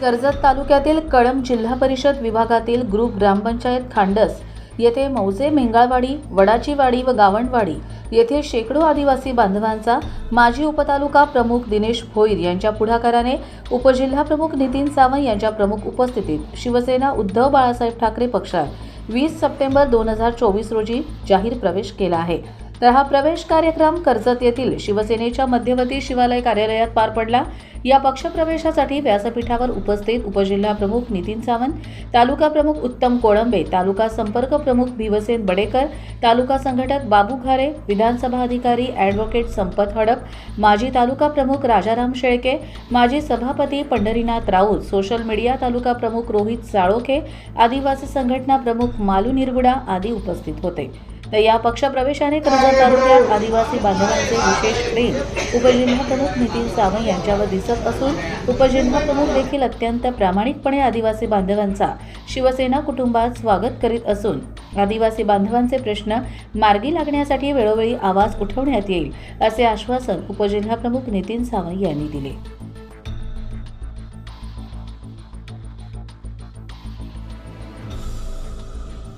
कर्जत तालुक्यातील कळंब जिल्हा परिषद विभागातील ग्रुप ग्रामपंचायत खांडस येथे मौजे मेंगाळवाडी वडाचीवाडी व गावणवाडी येथे शेकडो आदिवासी बांधवांचा माजी उपतालुका प्रमुख दिनेश भोईर यांच्या पुढाकाराने उपजिल्हा प्रमुख नितीन सावंत यांच्या प्रमुख उपस्थितीत शिवसेना उद्धव बाळासाहेब ठाकरे पक्षात वीस सप्टेंबर दोन हजार चोवीस रोजी जाहीर प्रवेश केला आहे. तर हा प्रवेश कार्यक्रम कर्जत येथील शिवसेनेच्या मध्यवर्ती शिवालय कार्यालयात पार पडला. या पक्षप्रवेशासाठी व्यासपीठावर उपस्थित उपजिल्हा प्रमुख नितीन सावंत तालुका प्रमुख उत्तम कोळंबे तालुका संपर्क प्रमुख भिवसेन बडेकर तालुका संघटक बाबू घारे विधानसभा अधिकारी ॲडव्होकेट संपत हडप माजी तालुका प्रमुख राजाराम शेळके माजी सभापती पंढरीनाथ राऊत सोशल मीडिया तालुका प्रमुख रोहित साळोखे आदिवासी संघटना प्रमुख मालू निरगुडा आदी उपस्थित होते. तर या पक्षप्रवेशाने कर्जत तालुक्यात आदिवासी बांधवांचे विशेष प्रेम उपजिल्हाप्रमुख नितीन सावंत यांच्यावर दिसत असून उपजिल्हाप्रमुख देखील अत्यंत प्रामाणिकपणे आदिवासी बांधवांचा शिवसेना कुटुंबात स्वागत करीत असून आदिवासी बांधवांचे प्रश्न मार्गी लागण्यासाठी वेळोवेळी आवाज उठवण्यात येईल असे आश्वासन उपजिल्हाप्रमुख नितीन सावंत यांनी दिले.